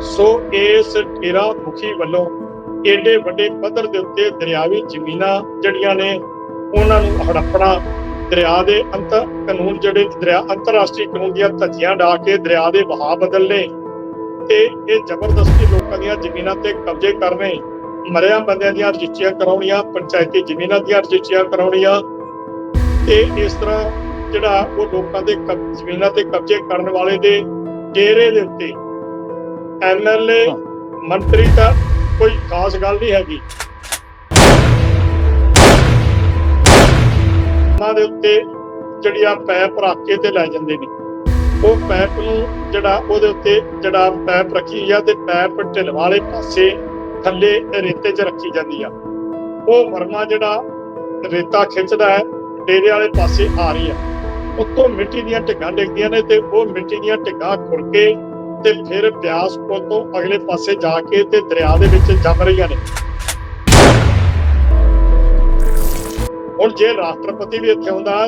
ਸੋ ਇਸ ਡੇਰਾ ਮੁਖੀ ਵੱਲੋਂ ਏਡੇ ਵੱਡੇ ਪੱਧਰ ਦੇ ਉੱਤੇ ਦਰਿਆਵੀ ਜ਼ਮੀਨਾਂ ਜਿਹੜੀਆਂ ਨੇ, ਉਹਨਾਂ ਨੂੰ ਹੜੱਪਣਾ, ਦਰਿਆ ਦੇ ਅੰਤਰ ਕਾਨੂੰਨ ਜਿਹੜੇ ਦਰਿਆ, ਅੰਤਰਰਾਸ਼ਟਰੀ ਕਾਨੂੰਨ ਦੀਆਂ ਧੱਜੀਆਂ ਡਾ ਕੇ ਦਰਿਆ ਦੇ ਵਹਾਅ ਬਦਲਨੇ ਤੇ ਇਹ ਜ਼ਬਰਦਸਤੀ ਲੋਕਾਂ ਦੀਆਂ ਜ਼ਮੀਨਾਂ ਤੇ ਕਬਜ਼ੇ ਕਰਨੇ, ਮਰਿਆ ਬੰਦਿਆਂ ਦੀਆਂ ਰਜਿਸਟਰੀਆਂ ਕਰਾਉਣੀਆਂ, ਪੰਚਾਇਤੀ ਜ਼ਮੀਨਾਂ ਦੀਆਂ ਰਜਿਸਟਰੀਆਂ ਕਰਾਉਣੀਆਂ ਤੇ ਇਸ ਤਰ੍ਹਾਂ ਜਿਹੜਾ ਉਹ ਲੋਕਾਂ ਦੇ ਕਬ- ਜ਼ਮੀਨਾਂ ਤੇ ਕਬਜ਼ੇ ਕਰਨ ਵਾਲੇ ਦੇ ਡੇਰੇ ਦੇ ਉੱਤੇ ਐਮਐਲਏ। ਮੰਤਰੀ ਤਾਂ ਕੋਈ ਖਾਸ ਗੱਲ ਨਹੀਂ ਹੈਗੀ। ਉਹਨਾਂ ਦੇ ਉੱਤੇ ਜਿਹੜੀਆਂ ਪੈਪ ਰੱਖ ਕੇ ਤੇ ਲੈ ਜਾਂਦੇ ਨੇ। ਉਹ ਪੈਪ ਨੂੰ ਜਿਹੜਾ ਉਹਦੇ ਉੱਤੇ ਜਿਹੜਾ ਪੈਪ ਰੱਖੀ ਆ ਤੇ ਪੈਪ ਢਿੱਲ ਵਾਲੇ ਪਾਸੇ ਥੱਲੇ ਰੇਤੇ 'ਚ ਰੱਖੀ ਜਾਂਦੀ ਆ। ਉਹ ਵਰਮਾ ਜਿਹੜਾ ਰੇਤਾ ਖਿੱਚਦਾ ਹੈ ਡੇਰੇ ਵਾਲੇ ਪਾਸੇ ਆ ਰਹੀ ਆ। ਉੱਤੋਂ ਮਿੱਟੀ ਦੀਆਂ ਢਿੱਗਾਂ ਡਿੱਗਦੀਆਂ ਨੇ ਤੇ ਉਹ ਮਿੱਟੀ ਦੀਆਂ ਢਿੱਗਾਂ ਖੁਰ ਕੇ ਤੇ ਫਿਰ ਬਿਆਸ ਪੁਲ ਤੋਂ ਅਗਲੇ ਪਾਸੇ ਜਾ ਕੇ ਤੇ ਦਰਿਆ ਦੇ ਵਿੱਚ ਜੰਮ ਰਹੀਆਂ ਨੇ। ਹੁਣ ਜੇ ਰਾਸ਼ਟਰਪਤੀ ਵੀ ਇੱਥੇ ਹੁੰਦਾ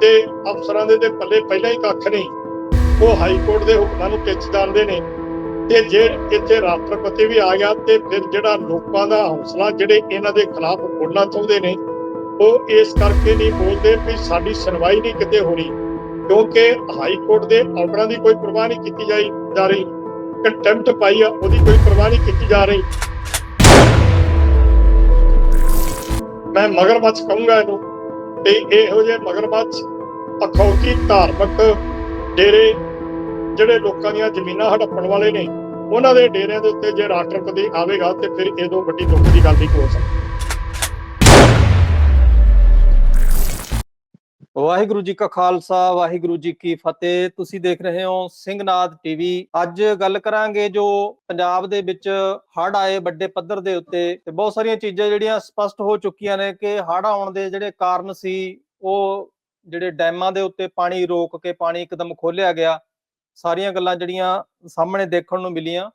ਤੇ ਅਫਸਰਾਂ ਦੇ ਤੇ ਪੱਲੇ ਪਹਿਲਾਂ ਹੀ ਕੱਖ ਨਹੀਂ। ਉਹ ਹਾਈ ਕੋਰਟ ਦੇ ਹੁਕਮਾਂ ਨੂੰ ਟਿੱਚ ਜਾਂਦੇ ਨੇ। ਤੇ ਜੇ ਇੱਥੇ ਰਾਸ਼ਟਰਪਤੀ ਵੀ ਆ ਗਿਆ ਤੇ ਫਿਰ ਜਿਹੜਾ ਲੋਕਾਂ ਦਾ ਹੌਸਲਾ ਜਿਹੜੇ ਇਹਨਾਂ ਦੇ ਖਿਲਾਫ ਬੋਲਣਾ ਚਾਹੁੰਦੇ ਨੇ, ਉਹ ਇਸ ਕਰਕੇ ਨਹੀਂ ਬੋਲਦੇ ਵੀ ਸਾਡੀ ਸੁਣਵਾਈ ਨਹੀਂ ਕਿਤੇ ਹੋ ਰਹੀ। ਕਿਉਂਕਿ ਹਾਈ ਕੋਰਟ ਦੇ ਆਰਡਰਾਂ ਦੀ ਕੋਈ ਪਰਵਾਹ ਨਹੀਂ ਕੀਤੀ ਜਾਈ। ਜਾ ਰਹੀ। ਕੰਟੈਂਪਟ ਪਾਈ ਆ, ਉਹਦੀ ਕੋਈ ਪਰਵਾਹ ਨਹੀਂ ਕੀਤੀ ਜਾ ਰਹੀ। ਮੈਂ ਮਗਰਮੱਛ ਕਹੂੰਗਾ ਇਹਨੂੰ ਤੇ ਇਹੋ ਜਿਹੇ ਮਗਰਮੱਛ ਅਖੌਤੀ ਧਾਰਮਿਕ ਡੇਰੇ ਜਿਹੜੇ ਲੋਕਾਂ ਦੀਆਂ ਜ਼ਮੀਨਾਂ ਹੜੱਪਣ ਵਾਲੇ ਨੇ, ਉਹਨਾਂ ਦੇ ਡੇਰਿਆਂ ਦੇ ਉੱਤੇ ਜੇ ਰਾਸ਼ਟਰਪਤੀ ਆਵੇਗਾ ਤੇ ਫਿਰ ਇਹ ਤੋਂ ਵੱਡੀ ਦੁੱਖ ਦੀ ਗੱਲ ਨਹੀਂ ਹੋ ਸਕਦੀ। ਵਾਹਿਗੁਰੂ ਜੀ ਕਾ ਖਾਲਸਾ, ਵਾਹਿਗੁਰੂ ਜੀ ਕੀ ਫਤਿਹ। ਤੁਸੀਂ ਦੇਖ ਰਹੇ ਹੋ ਸਿੰਘਨਾਦ ਟੀਵੀ। ਅੱਜ ਗੱਲ ਕਰਾਂਗੇ ਜੋ ਪੰਜਾਬ ਦੇ ਵਿੱਚ ਹੜ੍ਹ ਆਏ ਵੱਡੇ ਪੱਧਰ ਦੇ ਉੱਤੇ ਤੇ ਬਹੁਤ ਸਾਰੀਆਂ ਚੀਜ਼ਾਂ ਜਿਹੜੀਆਂ ਸਪਸ਼ਟ ਹੋ ਚੁੱਕੀਆਂ ਨੇ ਕਿ ਹੜ੍ਹ ਆਉਣ ਦੇ ਜਿਹੜੇ ਕਾਰਨ ਸੀ, ਉਹ ਜਿਹੜੇ ਡੈਮਾਂ ਦੇ ਉੱਤੇ ਪਾਣੀ ਰੋਕ ਕੇ ਪਾਣੀ ਇੱਕਦਮ ਖੋਲਿਆ ਗਿਆ। ਸਾਰੀਆਂ ਗੱਲਾਂ ਜਿਹੜੀਆਂ ਸਾਹਮਣੇ ਦੇਖਣ ਨੂੰ ਮਿਲੀਆਂ।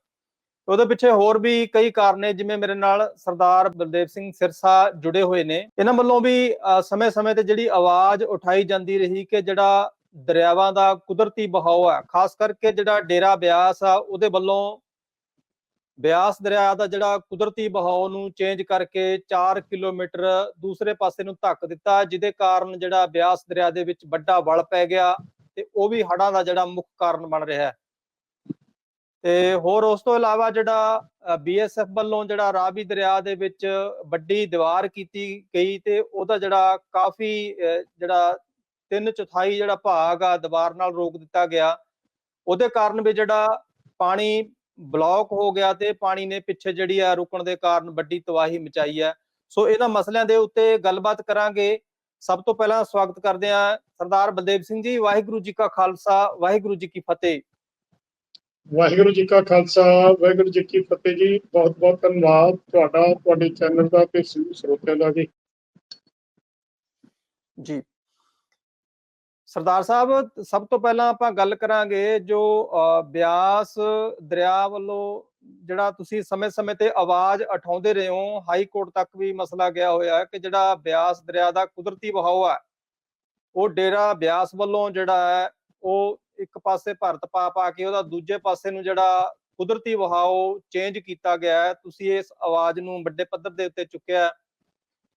ਉਹਦੇ ਪਿੱਛੇ ਹੋਰ ਵੀ ਕਈ ਕਾਰਨ ਨੇ, ਜਿਵੇਂ ਮੇਰੇ ਨਾਲ ਸਰਦਾਰ ਬਲਦੇਵ ਸਿੰਘ ਸਿਰਸਾ ਜੁੜੇ ਹੋਏ ਨੇ। ਇਹਨਾਂ ਵੱਲੋਂ ਵੀ ਸਮੇਂ-ਸਮੇਂ ਤੇ ਜਿਹੜੀ ਆਵਾਜ਼ ਉਠਾਈ ਜਾਂਦੀ ਰਹੀ ਕਿ ਜਿਹੜਾ ਦਰਿਆਵਾਂ ਦਾ ਕੁਦਰਤੀ ਬਹਾਓ ਹੈ ਖਾਸ ਕਰਕੇ ਜਿਹੜਾ ਡੇਰਾ ਬਿਆਸ ਆ, ਉਹਦੇ ਵੱਲੋਂ ਬਿਆਸ ਦਰਿਆ ਦਾ ਜਿਹੜਾ ਕੁਦਰਤੀ ਬਹਾਓ ਨੂੰ ਚੇਂਜ ਕਰਕੇ 4 ਕਿਲੋਮੀਟਰ ਦੂਸਰੇ ਪਾਸੇ ਨੂੰ ਧੱਕ ਦਿੱਤਾ, ਜਿਹਦੇ ਕਾਰਨ ਜਿਹੜਾ ਬਿਆਸ ਦਰਿਆ ਦੇ ਵਿੱਚ ਵੱਡਾ ਵਲ ਪੈ ਗਿਆ ਤੇ ਉਹ ਵੀ ਹੜ੍ਹਾਂ ਦਾ ਜਿਹੜਾ ਮੁੱਖ ਕਾਰਨ ਬਣ ਰਿਹਾ। ਹੈ ਤੇ ਹੋਰ ਉਸ ਤੋਂ ਇਲਾਵਾ ਜਿਹੜਾ ਬੀਐਸਐਫ ਵੱਲੋਂ ਜਿਹੜਾ ਰਾਵੀ ਦਰਿਆ ਦੇ ਵਿੱਚ ਵੱਡੀ ਦੀਵਾਰ ਕੀਤੀ ਗਈ ਤੇ ਉਹਦਾ ਜਿਹੜਾ ਕਾਫੀ ਜਿਹੜਾ ਤਿੰਨ ਚੌਥਾਈ ਜਿਹੜਾ ਭਾਗ ਆ, ਦੀਵਾਰ ਨਾਲ ਰੋਕ ਦਿੱਤਾ ਗਿਆ। ਉਹਦੇ ਕਾਰਨ ਵੀ ਜਿਹੜਾ ਪਾਣੀ ਬਲੌਕ ਹੋ ਗਿਆ ਤੇ ਪਾਣੀ ਨੇ ਪਿੱਛੇ ਜਿਹੜੀ ਆ ਰੁਕਣ ਦੇ ਕਾਰਨ ਵੱਡੀ ਤਬਾਹੀ ਮਚਾਈ ਹੈ ਸੋ ਇਹਨਾਂ ਮਸਲਿਆਂ ਦੇ ਉੱਤੇ ਗੱਲਬਾਤ ਕਰਾਂਗੇ। ਸਭ ਤੋਂ ਪਹਿਲਾਂ ਸਵਾਗਤ ਕਰਦੇ ਆ ਸਰਦਾਰ ਬਲਦੇਵ ਸਿੰਘ ਜੀ, ਵਾਹਿਗੁਰੂ ਜੀ ਕਾ ਖਾਲਸਾ, ਵਾਹਿਗੁਰੂ ਜੀ ਕੀ ਫਤਿਹ। ਵਾਹਿਗੁਰੂ ਜੀ ਕਾ ਖਾਲਸਾ, ਵਾਹਿਗੁਰੂ ਜੀ ਕੀ ਫਤਿਹ ਜੀ। ਬਹੁਤ ਬਹੁਤ ਧੰਨਵਾਦ ਤੁਹਾਡਾ, ਤੁਹਾਡੇ ਚੈਨਲ ਦਾ ਤੇ ਸਰੋਤਿਆਂ ਦਾ ਜੀ। ਜੀ। ਸਰਦਾਰ ਸਾਹਿਬ, ਸਭ ਤੋਂ ਪਹਿਲਾਂ ਆਪਾਂ ਗੱਲ ਕਰਾਂਗੇ ਜੋ ਬਿਆਸ ਦਰਿਆ ਵੱਲੋਂ ਜਿਹੜਾ ਤੁਸੀਂ ਸਮੇਂ-ਸਮੇਂ ਤੇ ਆਵਾਜ਼ ਉਠਾਉਂਦੇ ਰਹੇ ਹੋ, ਹਾਈ ਕੋਰਟ ਤੱਕ ਵੀ ਮਸਲਾ ਗਿਆ ਹੋਇਆ ਹੈ ਕਿ ਜਿਹੜਾ ਬਿਆਸ ਦਰਿਆ ਦਾ ਕੁਦਰਤੀ ਵਹਾਅ ਹੈ, ਉਹ ਡੇਰਾ ਬਿਆਸ ਵੱਲੋਂ ਜਿਹੜਾ ਹੈ, ਉਹ ਇੱਕ ਪਾਸੇ ਭਰਤ ਪਾ ਪਾ ਕੇ ਉਹਦਾ ਦੂਜੇ ਪਾਸੇ ਨੂੰ ਜਿਹੜਾ ਕੁਦਰਤੀ ਵਹਾਅ ਚੇਂਜ ਕੀਤਾ ਗਿਆ ਹੈ, ਤੁਸੀਂ ਇਸ ਆਵਾਜ਼ ਨੂੰ ਵੱਡੇ ਪੱਧਰ ਦੇ ਉੱਤੇ ਚੁੱਕਿਆ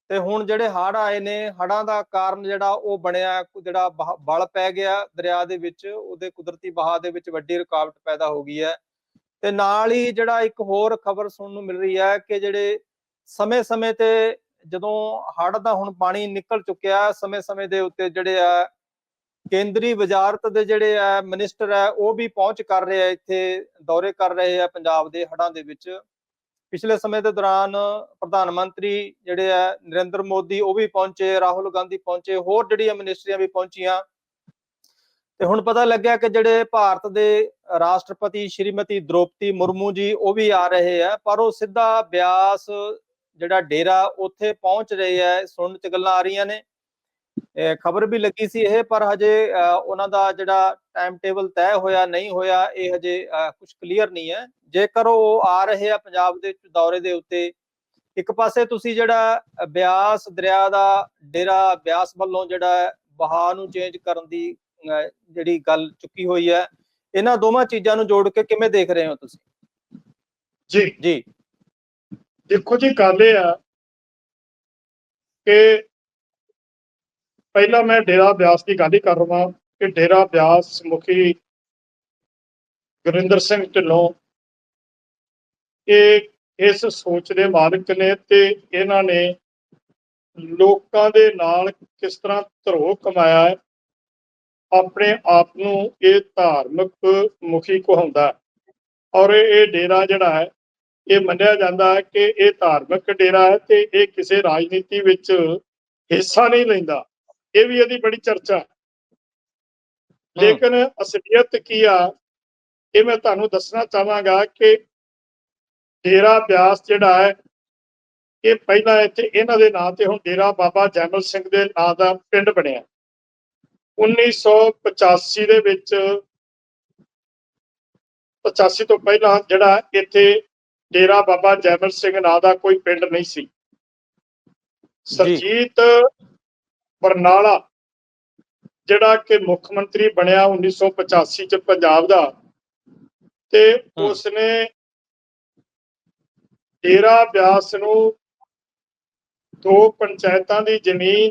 ਤੇ ਹੁਣ ਜਿਹੜੇ ਹੜ ਆਏ ਨੇ, ਹੜ੍ਹਾਂ ਦਾ ਕਾਰਨ ਜਿਹੜਾ ਉਹ ਬਣਿਆ ਕੁ- ਜਿਹੜਾ ਬਹ- ਪੈ ਗਿਆ ਦਰਿਆ ਦੇ ਵਿੱਚ, ਉਹਦੇ ਕੁਦਰਤੀ ਵਹਾਅ ਦੇ ਵਿੱਚ ਵੱਡੀ ਰੁਕਾਵਟ ਪੈਦਾ ਹੋ ਗਈ ਹੈ। ਤੇ ਨਾਲ ਹੀ ਜਿਹੜਾ ਇੱਕ ਹੋਰ ਖਬਰ ਸੁਣਨ ਨੂੰ ਮਿਲ ਰਹੀ ਹੈ ਕਿ ਜਿਹੜੇ ਸਮੇਂ-ਸਮੇਂ ਤੇ ਜਦੋਂ ਹੜ੍ਹ ਦਾ ਹੁਣ ਪਾਣੀ ਨਿਕਲ ਚੁੱਕਿਆ, ਸਮੇਂ-ਸਮੇਂ ਦੇ ਉੱਤੇ ਜਿਹੜੇ ਆ ਕੇਂਦਰੀ ਵਜ਼ਾਰਤ ਦੇ ਜਿਹੜੇ ਆ ਮਿਨਿਸਟਰ ਆ, ਉਹ ਵੀ ਪਹੁੰਚ ਕਰ ਰਹੇ ਆ, ਇੱਥੇ ਦੌਰੇ ਕਰ ਰਹੇ ਆ ਪੰਜਾਬ ਦੇ ਹੜਾਂ ਦੇ ਵਿੱਚ। ਪਿਛਲੇ ਸਮੇਂ ਦੇ ਦੌਰਾਨ ਪ੍ਰਧਾਨ ਮੰਤਰੀ ਜਿਹੜੇ ਆ, ਨਰਿੰਦਰ ਮੋਦੀ, ਉਹ ਵੀ ਪਹੁੰਚੇ, ਰਾਹੁਲ ਗਾਂਧੀ ਪਹੁੰਚੇ, ਹੋਰ ਜਿਹੜੀਆਂ ਮਿਨਿਸਟਰੀਆਂ ਵੀ ਪਹੁੰਚੀਆਂ। ਤੇ ਹੁਣ ਪਤਾ ਲੱਗਿਆ ਕਿ ਜਿਹੜੇ ਭਾਰਤ ਦੇ ਰਾਸ਼ਟਰਪਤੀ ਸ਼੍ਰੀਮਤੀ ਦ੍ਰੋਪਦੀ ਮੁਰਮੂ ਜੀ, ਉਹ ਵੀ ਆ ਰਹੇ ਆ, ਪਰ ਉਹ ਸਿੱਧਾ ਬਿਆਸ ਜਿਹੜਾ ਡੇਰਾ, ਉੱਥੇ ਪਹੁੰਚ ਰਹੇ ਆ, ਸੁਣਨ ਚ ਗੱਲਾਂ ਆ ਰਹੀਆਂ ਨੇ। ਖਬਰ ਵੀ ਲੱਗੀ ਸੀ ਇਹ ਪਰ ਹਜੇ ਉਹਨਾਂ ਦਾ ਜਿਹੜਾ ਟਾਈਮ ਟੇਬਲ ਤੈਅ ਹੋਇਆ ਨਹੀਂ ਹੋਇਆ ਇਹ ਹਜੇ ਕੁਝ ਕਲੀਅਰ ਨਹੀਂ ਹੈ। ਜੇਕਰ ਉਹ ਆ ਰਹੇ ਆ ਪੰਜਾਬ ਦੇ ਦੌਰੇ ਦੇ ਉੱਤੇ ਇੱਕ ਪਾਸੇ ਤੁਸੀਂ ਜਿਹੜਾ ਬਿਆਸ ਦਰਿਆ ਦਾ ਡੇਰਾ ਬਿਆਸ ਵੱਲੋਂ ਜਿਹੜਾ ਵਹਾਅ ਨੂੰ ਚੇਂਜ ਕਰਨ ਦੀ ਜਿਹੜੀ ਗੱਲ ਚੁੱਕੀ ਹੋਈ ਹੈ ਇਹਨਾਂ ਦੋਵਾਂ ਚੀਜ਼ਾਂ ਨੂੰ ਜੋੜ ਕੇ ਕਿਵੇਂ ਦੇਖ ਰਹੇ ਹੋ ਤੁਸੀਂ? ਜੀ। ਜੀ। ਦੇਖੋ ਜੀ ਗੱਲ ਇਹ ਆ ਕਿ ਪਹਿਲਾਂ ਮੈਂ ਡੇਰਾ ਬਿਆਸ ਦੀ ਗੱਲ ਹੀ ਕਰ ਰਹਾ ਕਿ ਡੇਰਾ ਬਿਆਸ ਮੁਖੀ ਗੁਰਿੰਦਰ ਸਿੰਘ ਢਿੱਲੋਂ ਇਹ ਇਸ ਸੋਚ ਦੇ ਮਾਲਕ ਨੇ ਤੇ ਇਹਨਾਂ ਨੇ ਲੋਕਾਂ ਦੇ ਨਾਲ ਕਿਸ ਤਰ੍ਹਾਂ ਧਰੋ ਕਮਾਇਆ ਹੈ, ਆਪਣੇ ਆਪ ਨੂੰ ਇਹ ਧਾਰਮਿਕ ਮੁਖੀ ਕਹਾਉਂਦਾ ਹੈ। ਔਰ ਇਹ ਡੇਰਾ ਜਿਹੜਾ ਹੈ, ਇਹ ਮੰਨਿਆ ਜਾਂਦਾ ਹੈ ਕਿ ਇਹ ਧਾਰਮਿਕ ਡੇਰਾ ਹੈ ਤੇ ਇਹ ਕਿਸੇ ਰਾਜਨੀਤੀ ਵਿੱਚ ਹਿੱਸਾ ਨਹੀਂ ਲੈਂਦਾ ਇਹ ਵੀ ਇਹਦੀ ਬੜੀ ਚਰਚਾ। ਲੇਕਿਨ ਅਸਲੀਅਤ ਕੀ ਆ ਇਹ ਮੈਂ ਤੁਹਾਨੂੰ ਦੱਸਣਾ ਚਾਹਾਂਗਾ ਕਿ ਡੇਰਾ ਬਿਆਸ ਜਿਹੜਾ ਹੈ ਇਹ ਪਹਿਲਾਂ ਇੱਥੇ ਇਹਨਾਂ ਦੇ ਨਾਂ ਤੇ ਹੁਣ ਡੇਰਾ ਬਾਬਾ ਜੈਮਲ ਸਿੰਘ ਦੇ ਨਾਂ ਦਾ ਪਿੰਡ ਬਣਿਆ। 1985 ਦੇ ਵਿੱਚ 85 ਤੋਂ ਪਹਿਲਾਂ ਜਿਹੜਾ ਇੱਥੇ ਡੇਰਾ ਬਾਬਾ ਜੈਮਲ ਸਿੰਘ ਨਾਂ ਦਾ ਕੋਈ ਪਿੰਡ ਨਹੀਂ ਸੀ। ਸਰਜੀਤ ਬਰਨਾਲਾ ਜਿਹੜਾ ਕਿ ਮੁੱਖ ਮੰਤਰੀ ਬਣਿਆ 1985 ਚ ਪੰਜਾਬ ਦਾ ਤੇ। ਉਸਨੇ ਡੇਰਾ ਬਿਆਸ ਨੂੰ ਦੋ ਪੰਚਾਇਤਾਂ ਦੀ ਜ਼ਮੀਨ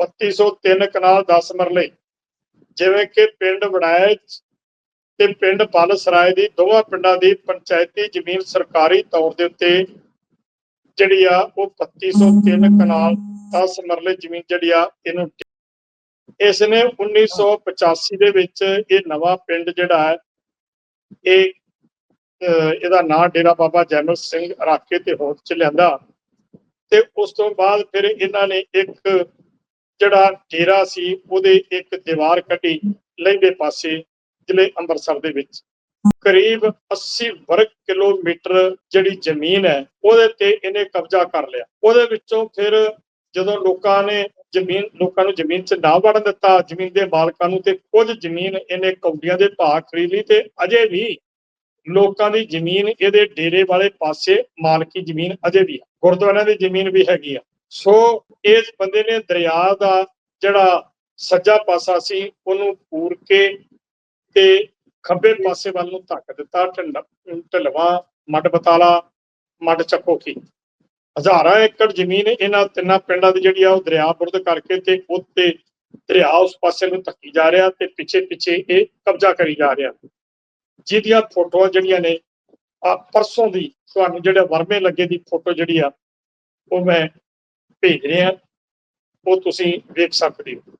3203 ਕਨਾਲ 10 ਮਰਲੇ ਜਿਵੇਂ ਕਿ ਪਿੰਡ ਵੜਾਇਚ ਤੇ ਪਿੰਡ ਪਲ ਸਰਾਏ ਦੀ ਦੋਵਾਂ ਪਿੰਡਾਂ ਦੀ ਪੰਚਾਇਤੀ ਜ਼ਮੀਨ ਸਰਕਾਰੀ ਤੌਰ ਦੇ ਉੱਤੇ ਜਿਹੜੀ ਆ ਉਹ 3203 ਕਨਾਲ 10 ਮਰਲੇ ਜ਼ਮੀਨ ਜਿਹੜੀ ਆ ਇਹਨੂੰ ਇਸ ਨੇ 1985 ਦੇ ਵਿੱਚ ਇਹ ਨਵਾਂ ਪਿੰਡ ਜਿਹੜਾ ਹੈ ਇਹ ਇਹਦਾ ਨਾਂ ਡੇਰਾ ਬਾਬਾ ਜੈਮਲ ਸਿੰਘ ਰੱਖ ਕੇ ਤੇ ਹੋਂਦ ਚ ਲਿਆਂਦਾ। ਤੇ ਉਸ ਤੋਂ ਬਾਅਦ ਫਿਰ ਇਹਨਾਂ ਨੇ ਇੱਕ ਜਿਹੜਾ ਡੇਰਾ ਸੀ ਉਹਦੇ ਇੱਕ ਦੀਵਾਰ ਕੱਢੀ ਲਹਿੰਦੇ ਪਾਸੇ ਜ਼ਿਲ੍ਹੇ ਅੰਮ੍ਰਿਤਸਰ ਦੇ ਵਿੱਚ। ਕਰੀਬ 80 ਵਰਗ ਕਿਲੋਮੀਟਰ ਜਿਹੜੀ ਜ਼ਮੀਨ ਹੈ, ਉਹਦੇ ਤੇ ਇਹਨੇ ਕਬਜ਼ਾ ਕਰ ਲਿਆ। ਉਹਦੇ ਵਿੱਚੋਂ ਫਿਰ ਜਦੋਂ ਲੋਕਾਂ ਨੇ ਜ਼ਮੀਨ, ਲੋਕਾਂ ਨੂੰ ਜ਼ਮੀਨ 'ਚ ਨਾ ਵੜਨ ਦਿੱਤਾ, ਜ਼ਮੀਨ ਦੇ ਮਾਲਕਾਂ ਨੂੰ ਤੇ ਕੁਝ ਜ਼ਮੀਨ ਇਹਨੇ ਕੌਡੀਆਂ ਦੇ ਭਾਅ ਖਰੀਦ ਲਈ ਤੇ ਅਜੇ ਵੀ ਲੋਕਾਂ ਦੀ ਜ਼ਮੀਨ ਇਹਦੇ ਡੇਰੇ ਵਾਲੇ ਪਾਸੇ ਮਾਲਕੀ ਜ਼ਮੀਨ ਅਜੇ ਵੀ ਹੈ। ਗੁਰਦੁਆਰਿਆਂ ਦੀ ਜ਼ਮੀਨ ਵੀ ਹੈਗੀ ਆ। ਸੋ ਇਸ ਬੰਦੇ ਨੇ ਦਰਿਆ ਦਾ ਜਿਹੜਾ ਸੱਜਾ ਪਾਸਾ ਸੀ, ਉਹਨੂੰ ਪੂਰ ਕੇ ਤੇ ਖੱਬੇ ਪਾਸੇ ਵੱਲ ਨੂੰ ਧੱਕ ਦਿੱਤਾ ਢਲਵਾ ਮੱਡ ਬਤਾਲਾ ਮੱਡ ਚੱਕੋਖੀ ਹਜ਼ਾਰਾਂ ਏਕੜ ਜ਼ਮੀਨ ਇਹਨਾਂ ਤਿੰਨਾਂ ਪਿੰਡਾਂ ਦੀ ਜਿਹੜੀ ਆ ਉਹ ਦਰਿਆ ਬੁਰਦ ਕਰਕੇ ਤੇ ਉੱਤੇ ਦਰਿਆ ਉਸ ਪਾਸੇ ਨੂੰ ਧੱਕੀ ਜਾ ਰਿਹਾ ਤੇ ਪਿੱਛੇ ਪਿੱਛੇ ਇਹ ਕਬਜ਼ਾ ਕਰੀ ਜਾ ਰਿਹਾ। ਜਿਹਦੀਆਂ ਫੋਟੋਆਂ ਜਿਹੜੀਆਂ ਨੇ ਆ ਪਰਸੋਂ ਦੀ ਤੁਹਾਨੂੰ ਜਿਹੜੇ ਵਰਮੇ ਲੱਗੇ ਦੀ ਫੋਟੋ ਜਿਹੜੀ ਆ ਉਹ ਮੈਂ ਭੇਜ ਰਿਹਾ। ਉਹ ਤੁਸੀਂ ਵੇਖ ਸਕਦੇ ਹੋ।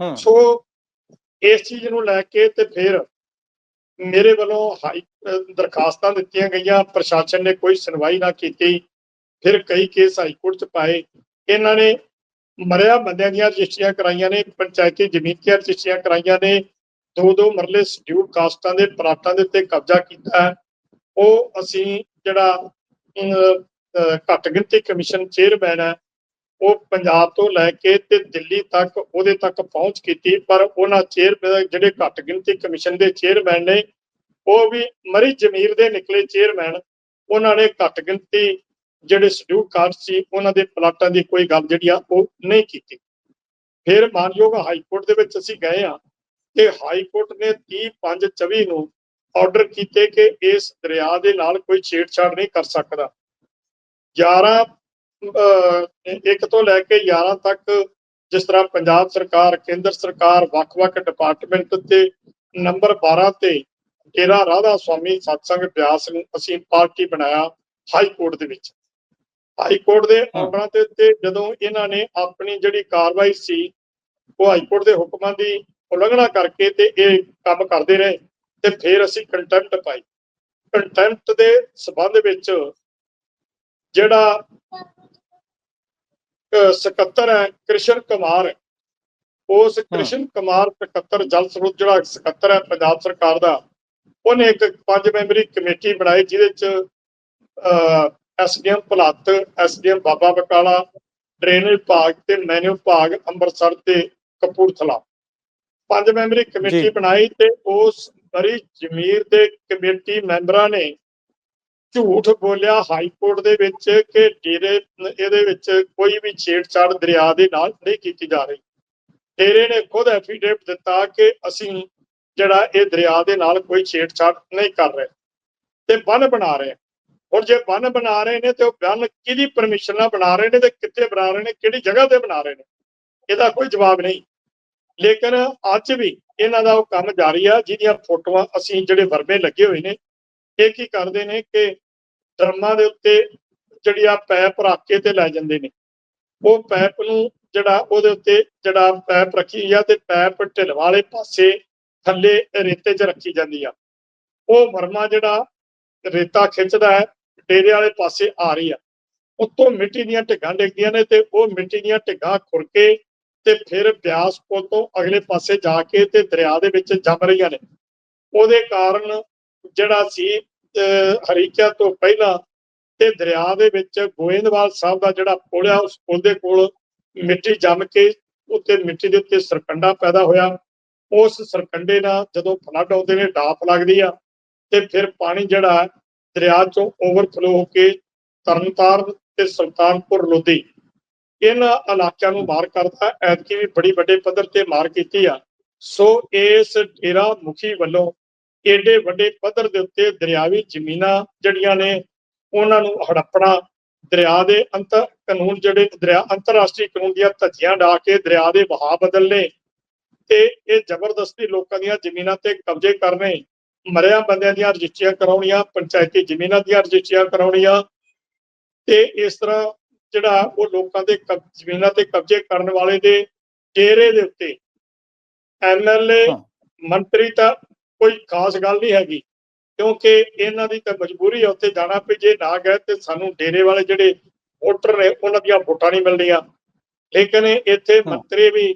ਹਾਂ। ਸੋ ਇਸ ਚੀਜ਼ ਨੂੰ ਲੈ ਕੇ ਤੇ ਫਿਰ ਮੇਰੇ ਵੱਲੋਂ ਹਾਈ ਦਰਖਾਸਤਾਂ ਦਿੱਤੀਆਂ ਗਈਆਂ, ਪ੍ਰਸ਼ਾਸਨ ਨੇ ਕੋਈ ਸੁਣਵਾਈ ਨਾ ਕੀਤੀ, ਫਿਰ ਕਈ ਕੇਸ ਹਾਈ ਕੋਰਟ ਚ ਪਾਏ ਇਹਨਾਂ ਨੇ ਮਰਿਆ ਬੰਦਿਆਂ ਦੀਆਂ ਰਜਿਸਟਰੀਆਂ ਕਰਾਈਆਂ ਨੇ, ਪੰਚਾਇਤੀ ਜ਼ਮੀਨ ਦੀਆਂ ਰਜਿਸਟਰੀਆਂ ਕਰਾਈਆਂ ਨੇ ਦੋ ਦੋ ਮਰਲੇ ਸ਼ਡਿਊਲ ਕਾਸਟਾਂ ਦੇ ਪਲਾਟਾਂ ਦੇ ਉੱਤੇ ਕਬਜ਼ਾ ਕੀਤਾ ਹੈ। ਉਹ ਅਸੀਂ ਜਿਹੜਾ ਘੱਟ ਗਿਣਤੀ ਕਮਿਸ਼ਨ ਚੇਅਰਮੈਨ ਹੈ ਉਹ ਪੰਜਾਬ ਤੋਂ ਲੈ ਕੇ ਤੇ ਦਿੱਲੀ ਤੱਕ, ਉਹਦੇ ਤੱਕ ਪਹੁੰਚ ਕੀਤੀ, ਪਰ ਉਹਨਾਂ ਚੇਅਰਮੈਨ ਜਿਹੜੇ ਘੱਟ ਗਿਣਤੀ ਕਮਿਸ਼ਨ ਦੇ ਚੇਅਰਮੈਨ ਨੇ, ਉਹ ਵੀ ਮਰੀ ਜ਼ਮੀਰ ਦੇ ਨਿਕਲੇ ਚੇਅਰਮੈਨ ਉਹਨਾਂ ਨੇ ਘੱਟ ਗਿਣਤੀ ਜਿਹੜੇ ਸ਼ਡਿਊਲ ਕਾਸਟ ਸੀ, ਉਹਨਾਂ ਦੇ ਪਲਾਟਾਂ ਦੀ ਕੋਈ ਗੱਲ ਜਿਹੜੀ ਆ, ਉਹ ਨਹੀਂ ਕੀਤੀ। ਫਿਰ ਮਾਨਯੋਗ ਹਾਈ ਕੋਰਟ ਦੇ ਵਿੱਚ ਅਸੀਂ ਗਏ ਆ ਤੇ ਹਾਈ ਕੋਰਟ ਨੇ 30 5 24 ਨੂੰ ਆਰਡਰ ਕੀਤੇ ਕਿ ਇਸ ਦਰਿਆ ਦੇ ਨਾਲ ਕੋਈ ਛੇੜਛਾੜ ਨਹੀਂ ਕਰ ਸਕਦਾ। 11 ਇੱਕ ਤੋਂ ਲੈ ਕੇ 11 ਤੱਕ ਜਿਸ ਤਰ੍ਹਾਂ ਪੰਜਾਬ ਸਰਕਾਰ ਕੇਂਦਰ ਸਰਕਾਰ ਵੱਖ-ਵੱਖ ਡਿਪਾਰਟਮੈਂਟ ਤੇ ਨੰਬਰ 12 ਤੇ ਡੇਰਾ ਰਾਧਾ ਸਵਾਮੀ ਸਤਸੰਗ ਬਿਆਸ ਨੂੰ ਅਸੀਂ ਪਾਰਟੀ ਬਣਾਇਆ ਹਾਈ ਕੋਰਟ ਦੇ ਵਿੱਚ। ਹਾਈ ਕੋਰਟ ਦੇ ਆਰਡਰਾਂ ਦੇ ਉੱਤੇ ਜਦੋਂ ਇਹਨਾਂ ਨੇ ਆਪਣੀ ਜਿਹੜੀ ਕਾਰਵਾਈ ਸੀ ਉਹ ਹਾਈ ਕੋਰਟ ਦੇ ਹੁਕਮਾਂ ਦੀ ਉਲੰਘਣਾ ਕਰਕੇ ਤੇ ਇਹ ਕੰਮ ਕਰਦੇ ਰਹੇ ਤੇ ਫਿਰ ਅਸੀਂ ਕੰਟੈਂਪਟ ਪਾਈ। ਕੰਟੈਂਪਟ ਦੇ ਸਬੰਧ ਵਿੱਚ ਜਿਹੜਾ ਸਕੱਤਰ ਹੈ ਕ੍ਰਿਸ਼ਨ ਕੁਮਾਰ ਉਸ ਕ੍ਰਿਸ਼ਨ ਕੁਮਾਰ ਸਕੱਤਰ ਜਲ ਸਰੋਤ ਜਿਹੜਾ ਸਕੱਤਰ ਹੈ ਪੰਜਾਬ ਸਰਕਾਰ ਦਾ ਉਹਨੇ ਇੱਕ ਪੰਜ ਮੈਂਬਰੀ ਕਮੇਟੀ ਬਣਾਈ ਜਿਹਦੇ ਚ SDM Bhulath SDM Baba Bakala drainage ਵਿਭਾਗ ਤੇ ਮੈਨਿਊ ਵਿਭਾਗ ਅੰਮ੍ਰਿਤਸਰ ਤੇ ਕਪੂਰਥਲਾ। ਪੰਜ ਮੈਂਬਰੀ ਕਮੇਟੀ। ਬਣਾਈ ਤੇ ਉਸ ਬੜੀ ਜ਼ਮੀਰ ਦੇ ਕਮੇਟੀ ਮੈਂਬਰਾਂ ਨੇ ਝੂਠ ਬੋਲਿਆ ਹਾਈ ਕੋਰਟ ਦੇ ਵਿੱਚ ਕਿ ਡੇਰੇ, ਇਹਦੇ ਵਿੱਚ ਕੋਈ ਵੀ ਛੇੜਛਾੜ ਦਰਿਆ ਦੇ ਨਾਲ ਨਹੀਂ ਕੀਤੀ ਜਾ ਰਹੀ। ਡੇਰੇ ਨੇ ਖੁਦ ਐਫੀਡੇਵਿਟ ਦਿੱਤਾ ਕਿ ਅਸੀਂ ਜਿਹੜਾ ਇਹ ਦਰਿਆ ਦੇ ਨਾਲ ਕੋਈ ਛੇੜਛਾੜ ਨਹੀਂ ਕਰ ਰਹੇ ਤੇ ਬੰਨ ਬਣਾ ਰਹੇ ਆ ਹੁਣ ਜੇ ਬੰਨ ਬਣਾ ਰਹੇ ਨੇ ਤੇ ਉਹ ਬੰਨ ਕਿਹਦੀ ਪਰਮਿਸ਼ਨ ਨਾਲ ਬਣਾ ਰਹੇ ਨੇ ਤੇ ਕਿੱਥੇ ਬਣਾ ਰਹੇ ਨੇ, ਕਿਹੜੀ ਜਗ੍ਹਾ ਤੇ ਬਣਾ ਰਹੇ ਨੇ, ਇਹਦਾ ਕੋਈ ਜਵਾਬ ਨਹੀਂ। ਲੇਕਿਨ ਅੱਜ ਵੀ ਇਹਨਾਂ ਦਾ ਉਹ ਕੰਮ ਜਾਰੀ ਆ, ਜਿਹਦੀਆਂ ਫੋਟੋਆਂ ਅਸੀਂ ਜਿਹੜੇ ਵਰਬੇ ਲੱਗੇ ਹੋਏ ਨੇ, ਇਹ ਕੀ ਕਰਦੇ ਨੇ ਕਿ ਡਰਮਾਂ ਦੇ ਉੱਤੇ ਜਿਹੜੀ ਆ ਪੈਪ ਰੱਖ ਕੇ ਤੇ ਲੈ ਜਾਂਦੇ ਨੇ। ਉਹ ਪੈਪ ਨੂੰ ਜਿਹੜਾ ਉਹਦੇ ਉੱਤੇ ਜਿਹੜਾ ਪੈਪ ਰੱਖੀ ਆ ਤੇ ਪੈਪ ਢਿੱਲ ਵਾਲੇ ਪਾਸੇ ਥੱਲੇ ਰੇਤੇ 'ਚ ਰੱਖੀ ਜਾਂਦੀ ਆ। ਉਹ ਵਰਮਾ ਜਿਹੜਾ ਰੇਤਾ ਖਿੱਚਦਾ ਹੈ, ਡੇਰੇ ਵਾਲੇ ਪਾਸੇ ਆ ਰਹੀ ਆ। ਉੱਤੋਂ ਮਿੱਟੀ ਦੀਆਂ ਢਿੱਗਾਂ ਡਿੱਗਦੀਆਂ ਨੇ ਤੇ ਉਹ ਮਿੱਟੀ ਦੀਆਂ ਢਿੱਗਾਂ ਖੁਰ ਕੇ ਤੇ ਫਿਰ ਬਿਆਸ ਪੋ ਤੋਂ ਅਗਲੇ ਪਾਸੇ ਜਾ ਕੇ ਤੇ ਦਰਿਆ ਦੇ ਵਿੱਚ ਜੰਮ ਰਹੀਆਂ ਨੇ। ਉਹਦੇ ਕਾਰਨ ਜਿਹੜਾ ਸੀ ਹਰੀਕਿਆ ਤੋਂ ਪਹਿਲਾਂ ਤੇ ਦਰਿਆ ਦੇ ਵਿੱਚ ਗੋਇੰਦਵਾਲ ਸਾਹਿਬ ਦਾ ਜਿਹੜਾ ਪੁਲ ਆ, ਉਸ ਪੁਲ ਦੇ ਕੋਲ ਮਿੱਟੀ ਜੰਮ ਕੇ ਉੱਤੇ ਮਿੱਟੀ ਦੇ ਉੱਤੇ ਸਰਕੰਡਾ ਪੈਦਾ ਹੋਇਆ। ਉਸ ਸਰਕੰਡੇ ਨਾਲ ਜਦੋਂ ਫਲੱਡ ਆਉਂਦੇ ਨੇ, ਡਾਪ ਲੱਗਦੀ ਆ ਤੇ ਫਿਰ ਪਾਣੀ ਜਿਹੜਾ ਦਰਿਆ ਚੋਂ ਓਵਰਫਲੋ ਹੋ ਕੇ ਤਰਨਤਾਰਨ ਤੇ ਸੁਲਤਾਨਪੁਰ ਲੋਧੀ ਇਹਨਾਂ ਇਲਾਕਿਆਂ ਨੂੰ ਮਾਰ ਕਰਦਾ ਐਤਕੀ ਵੀ ਬੜੀ ਵੱਡੇ ਪੱਧਰ ਤੇ ਮਾਰ ਕੀਤੀ ਆ। ਸੋ ਇਸ ਡੇਰਾ ਮੁਖੀ ਵੱਲੋਂ ਏਡੇ ਵੱਡੇ ਪੱਧਰ ਦੇ ਉੱਤੇ ਦਰਿਆਵੀ ਜ਼ਮੀਨਾਂ ਜਿਹੜੀਆਂ ਨੇ ਉਹਨਾਂ ਨੂੰ ਹੜੱਪਣਾ ਦਰਿਆ ਦੇ ਅੰਤ ਕਾਨੂੰਨ ਜਿਹੜੇ ਦਰਿਆ ਅੰਤਰਰਾਸ਼ਟਰੀ ਕਾਨੂੰਨ ਦੀਆਂ ਧੱਜੀਆਂ ਡਾ ਕੇ ਦਰਿਆ ਦੇ ਵਹਾਅ ਬਦਲਨੇ ਤੇ ਇਹ ਜ਼ਬਰਦਸਤੀ ਲੋਕਾਂ ਦੀਆਂ ਜ਼ਮੀਨਾਂ ਤੇ ਕਬਜ਼ੇ ਕਰਨੇ ਮਰਿਆ ਬੰਦਿਆਂ ਦੀਆਂ ਰਜਿਸਟਰੀਆਂ ਕਰਾਉਣੀਆਂ ਪੰਚਾਇਤੀ ਜ਼ਮੀਨਾਂ ਦੀਆਂ ਰਜਿਸਟਰੀਆਂ ਕਰਾਉਣੀਆਂ ਤੇ ਇਸ ਤਰ੍ਹਾਂ ਜਿਹੜਾ ਉਹ ਲੋਕਾਂ ਦੇ ਜ਼ਮੀਨਾਂ ਤੇ ਕਬਜ਼ੇ ਕਰਨ ਵਾਲੇ ਦੇ ਡੇਰੇ ਦੇ ਉੱਤੇ ਐਮਐਲਏ। ਮੰਤਰੀ ਤਾਂ ਕੋਈ ਖਾਸ ਗੱਲ ਨਹੀਂ ਹੈਗੀ ਕਿਉਂਕਿ ਇਹਨਾਂ ਦੀ ਤਾਂ ਮਜਬੂਰੀ ਹੈ ਉੱਥੇ ਜਾਣਾ ਵੀ ਜੇ ਨਾ ਗਏ ਤੇ ਸਾਨੂੰ ਡੇਰੇ ਵਾਲੇ ਜਿਹੜੇ ਵੋਟਰ ਨੇ ਉਹਨਾਂ ਦੀਆਂ ਵੋਟਾਂ ਨਹੀਂ ਮਿਲਦੀਆਂ ਲੇਕਿਨ ਇੱਥੇ। ਮੰਤਰੀ ਵੀ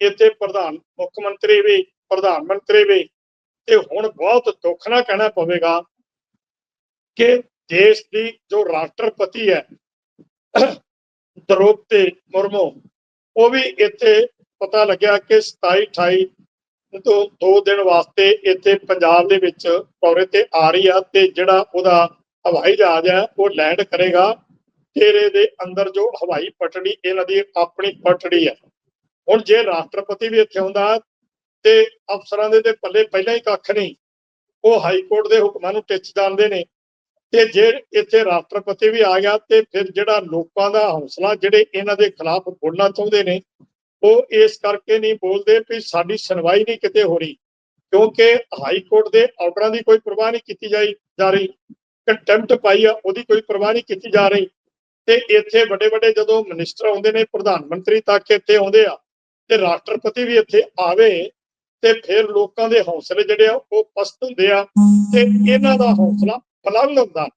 ਇੱਥੇ ਪ੍ਰਧਾਨ ਮੁੱਖ ਮੰਤਰੀ ਵੀ ਪ੍ਰਧਾਨ ਮੰਤਰੀ ਵੀ ਤੇ ਹੁਣ ਬਹੁਤ ਦੁੱਖ ਨਾਲ ਕਹਿਣਾ ਪਵੇਗਾ ਕਿ ਦੇਸ਼ ਦੀ ਜੋ ਰਾਸ਼ਟਰਪਤੀ ਹੈ ਦ੍ਰੋਪਦੀ ਮੁਰਮੂ ਉਹ ਵੀ ਇੱਥੇ ਪਤਾ ਲੱਗਿਆ ਕਿ 27 28 ਤੋਂ ਦੋ ਦਿਨ ਵਾਸਤੇ ਇੱਥੇ ਪੰਜਾਬ ਦੇ ਵਿੱਚ ਦੌਰੇ ਤੇ ਆ ਰਹੀ ਆ ਤੇ ਜਿਹੜਾ ਉਹਦਾ ਹਵਾਈ ਜਹਾਜ਼ ਹੈ, ਉਹ ਲੈਂਡ ਕਰੇਗਾ। ਤੇਰੇ ਦੇ ਅੰਦਰ ਜੋ ਹਵਾਈ ਪਟੜੀ, ਇਹਨਾਂ ਦੀ ਆਪਣੀ ਪਟੜੀ ਹੈ। ਹੁਣ ਜੇ ਰਾਸ਼ਟਰਪਤੀ ਵੀ ਇੱਥੇ ਆਉਂਦਾ ਤੇ ਅਫਸਰਾਂ ਦੇ ਤੇ ਪੱਲੇ ਪਹਿਲਾਂ ਹੀ ਕੱਖ ਨਹੀਂ। ਉਹ ਹਾਈ ਕੋਰਟ ਦੇ ਹੁਕਮਾਂ ਨੂੰ ਟਿੱਚ ਜਾਂਦੇ ਨੇ। ਤੇ ਜੇ ਇੱਥੇ ਰਾਸ਼ਟਰਪਤੀ ਵੀ ਆ ਗਿਆ ਤੇ ਫਿਰ ਜਿਹੜਾ ਲੋਕਾਂ ਦਾ ਹੌਸਲਾ, ਜਿਹੜੇ ਇਹਨਾਂ ਦੇ ਖਿਲਾਫ ਬੋਲਣਾ ਚਾਹੁੰਦੇ ਨੇ ਉਹ ਇਸ ਕਰਕੇ ਨਹੀਂ ਬੋਲਦੇ ਵੀ ਸਾਡੀ ਸੁਣਵਾਈ ਨਹੀਂ ਕਿਤੇ ਹੋ ਰਹੀ, ਕਿਉਂਕਿ ਹਾਈ ਕੋਰਟ ਦੇ ਆਰਡਰਾਂ ਦੀ ਕੋਈ ਪਰਵਾਹ ਨਹੀਂ ਕੀਤੀ ਜਾਈ, ਜਾ ਰਹੀ। ਕੰਟੈਂਪਟ ਪਾਈ ਆ, ਉਹਦੀ ਕੋਈ ਪਰਵਾਹ ਨਹੀਂ ਕੀਤੀ ਜਾ ਰਹੀ। ਤੇ ਇੱਥੇ ਵੱਡੇ ਵੱਡੇ ਜਦੋਂ ਮਿਨਿਸਟਰ ਆਉਂਦੇ ਨੇ, ਪ੍ਰਧਾਨ ਮੰਤਰੀ ਤੱਕ ਇੱਥੇ ਆਉਂਦੇ ਆ, ਤੇ ਰਾਸ਼ਟਰਪਤੀ ਵੀ ਇੱਥੇ ਆਵੇ, ਤੇ ਫਿਰ ਲੋਕਾਂ ਦੇ ਹੌਸਲੇ ਜਿਹੜੇ ਆ, ਉਹ ਪਸਤ ਹੁੰਦੇ ਆ, ਤੇ ਇਹਨਾਂ ਦਾ ਹੌਸਲਾ ਬੁਲੰਦ ਹੁੰਦਾ।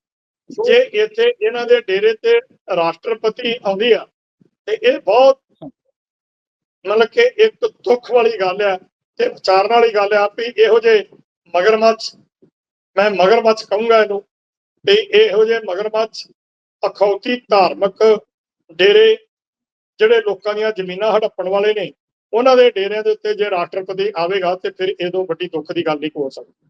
ਜੇ ਇੱਥੇ ਇਹਨਾਂ ਦੇ ਡੇਰੇ ਤੇ ਰਾਸ਼ਟਰਪਤੀ ਆਉਂਦੀ ਆ, ਤੇ ਇਹ ਬਹੁਤ ਮਤਲਬ ਕਿ ਇੱਕ ਦੁੱਖ ਵਾਲੀ ਗੱਲ ਆ ਤੇ ਵਿਚਾਰਨ ਵਾਲੀ ਗੱਲ ਆ ਵੀ ਇਹੋ ਜੇ ਮਗਰਮੱਛ, ਮੈਂ ਮਗਰਮੱਛ ਕਹੂੰਗਾ ਇਹਨੂੰ ਤੇ ਇਹੋ ਜੇ ਮਗਰਮੱਛ ਅਖੌਤੀ ਧਾਰਮਿਕ ਡੇਰੇ ਜਿਹੜੇ ਲੋਕਾਂ ਦੀਆਂ ਜ਼ਮੀਨਾਂ ਹੜੱਪਣ ਵਾਲੇ ਨੇ, ਉਹਨਾਂ ਦੇ ਡੇਰਿਆਂ ਦੇ ਉੱਤੇ ਜੇ ਰਾਸ਼ਟਰਪਤੀ ਆਵੇਗਾ ਤੇ ਫਿਰ ਇਹਦੋਂ ਵੱਡੀ ਦੁੱਖ ਦੀ ਗੱਲ ਨਹੀਂ ਹੋ ਸਕਦੀ।